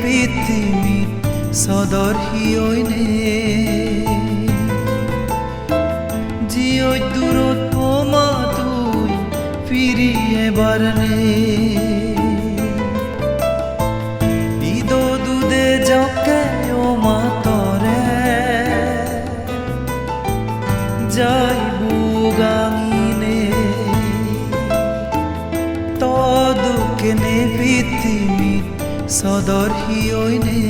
pৃথিবীর সদর হিয়নে জিও দূরত্ব মা তুই ফিরিয়ে বারনে ঈদ দুদে জকে ও মা তরে যাইবু গাঙিনে তদুকেনে পৃথিবীর সদর হিয়নে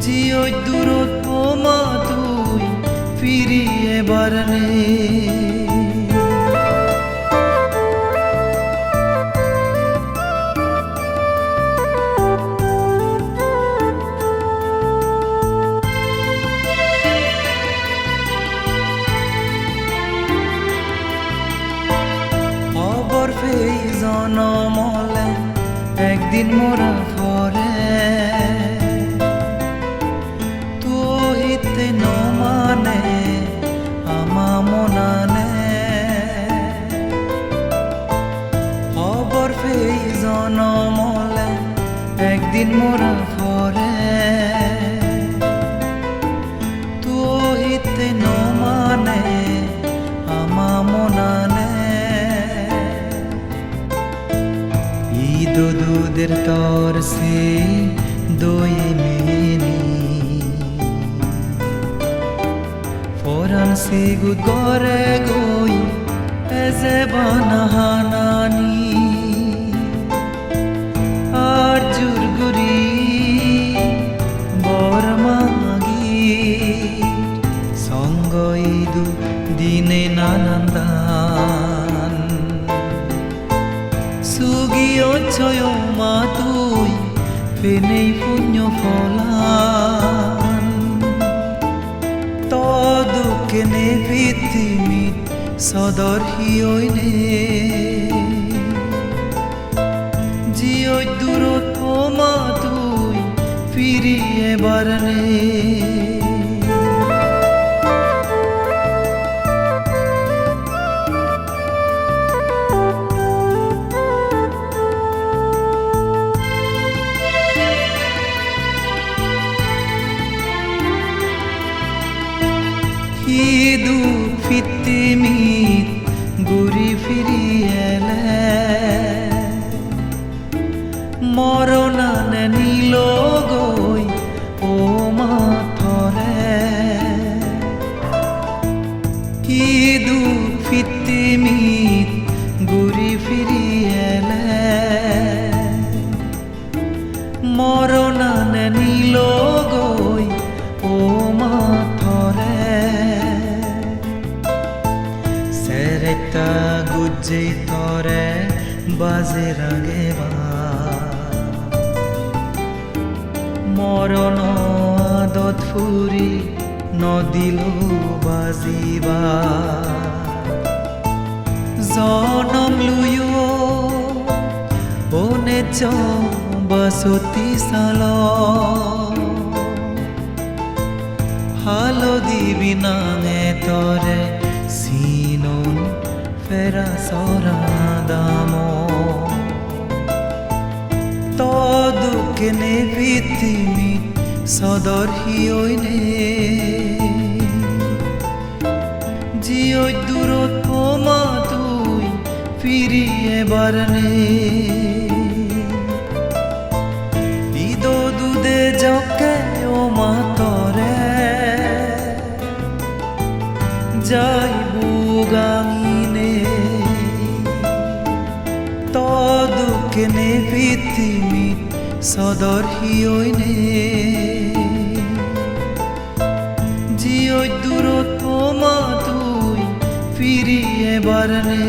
জিও দূরত মা তুই ফিরিয়ে বারনে খবর পেয়ে জনমলে একদিন মোরা তুহিতে নমানে জনমলে একদিন মোরা ঘরে ঈদ দুধের তর সে দই মেনি। ফরান সে গুদ করে গই এজে বানাহানানি সুগিও ছয় মা তুই ফেনেই পুণ্য ফলান। তদুকেনে পৃথিবীর সদর হিয়নে জিও দূরত্ব মা তুই, ফিরিয়ে বারনে হিদু ফিতিমিত ঘুরি ফিরি এলে মরণানে নীল গই ও মাথরে। হিদু ফিতিমিত ঘুরি ফিরি এলে মরণানে নীল গুজে তরে, বাজে রাগে মরণ আদত ফুরি নদিল বাজিবা। জনম লুয়ো ওনে চ বসতি সাল হালদি বিনাঙে তরে সিনুন সরা দাম তদুকেনে পৃথিবী সদর হিয়নে জিও দূরত্ব মা তুই ফিরিয়ে বারনে ঈদ দুদে জকে ও মা তরে যাইবু গাঙিনে তদুকেনে পৃথিবী সদর হিয়নে জিও দূরত্ব মা তুই ফিরিয়ে বারনে